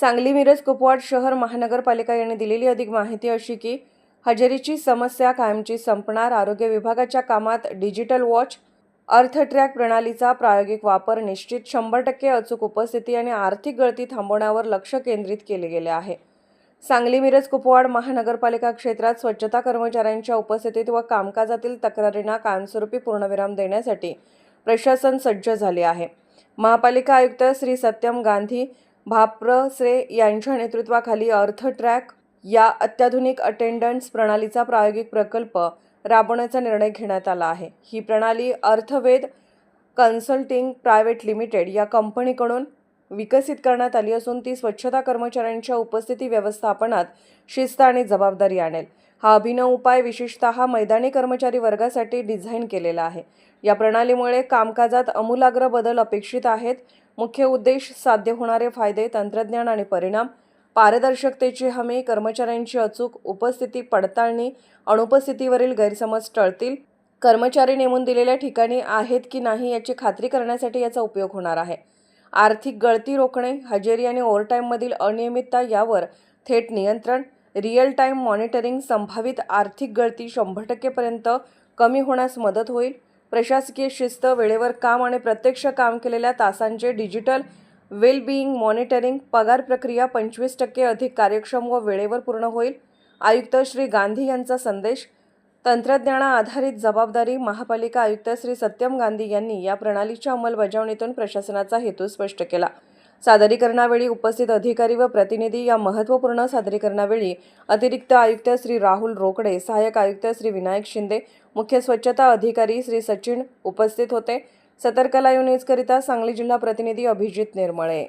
सांगली मिरज कुपवाड शहर महानगरपालिका यांनी दिलेली अधिक माहिती अशी की हजेरीची समस्या कायमची संपणार आरोग्य विभागाच्या कामात डिजिटल वॉच अर्थ ट्रॅक प्रणालीचा प्रायोगिक वापर निश्चित शंभर टक्के अचूक उपस्थिती आणि आर्थिक गळती थांबवण्यावर लक्ष केंद्रित केले गेले आहे. सांगली मिरज कुपवाड महानगरपालिका क्षेत्रात स्वच्छता कर्मचाऱ्यांच्या उपस्थितीत व कामकाजातील तक्रारींना कायमस्वरूपी पूर्णविराम देण्यासाठी प्रशासन सज्ज झाले आहे. महापालिका आयुक्त श्री सत्यम गांधी भाप्रसे यांच्या नेतृत्वाखाली अर्थ ट्रॅक या अत्याधुनिक अटेंडन्स प्रणालीचा प्रायोगिक प्रकल्प राबवण्याचा निर्णय घेण्यात आला आहे. ही प्रणाली अर्थवेद कन्सल्टिंग प्रायव्हेट लिमिटेड या कंपनीकडून विकसित करण्यात आली असून ती स्वच्छता कर्मचाऱ्यांच्या उपस्थिती व्यवस्थापनात शिस्त आणि जबाबदारी आणेल. हा अभिनव उपाय विशेषतः मैदानी कर्मचारी वर्गासाठी डिझाईन केलेला आहे. या प्रणालीमुळे कामकाजात अमूलाग्र बदल अपेक्षित आहेत. मुख्य उद्देश साध्य होणारे फायदे तंत्रज्ञान आणि परिणाम पारदर्शकतेची हमी कर्मचाऱ्यांची अचूक उपस्थिती पडताळणी अनुपस्थितीवरील गैरसमज टळतील कर्मचारी नेमून दिलेल्या ठिकाणी आहेत की नाही याची खात्री करण्यासाठी याचा उपयोग होणार आहे. आर्थिक गळती रोखणे हजेरी आणि ओव्हरटाईममधील अनियमितता यावर थेट नियंत्रण रिअल टाईम मॉनिटरिंग संभावित आर्थिक गळती शंभर टक्केपर्यंत कमी होण्यास मदत होईल. प्रशासकीय शिस्त वेळेवर काम आणि प्रत्यक्ष काम केलेल्या तासांचे डिजिटल वेलबिईंग मॉनिटरिंग पगार प्रक्रिया पंचवीस टक्के अधिक कार्यक्षम व वेळेवर पूर्ण होईल. आयुक्त श्री गांधी यांचा संदेश. तंत्रज्ञाना आधारित जबाबदारी महापालिका आयुक्त श्री सत्यम गांधी यांनी या प्रणालीच्या अंमलबजावणीतून प्रशासनाचा हेतू स्पष्ट केला. सादरीकरणावेळी उपस्थित अधिकारी व प्रतिनिधी या महत्त्वपूर्ण सादरीकरणावेळी अतिरिक्त आयुक्त श्री राहुल रोकडे सहाय्यक आयुक्त श्री विनायक शिंदे मुख्य स्वच्छता अधिकारी श्री सचिन उपस्थित होते. सतर्क लाईव्ह न्यूजकरिता सांगली जिल्हा प्रतिनिधी अभिजित निर्मळे.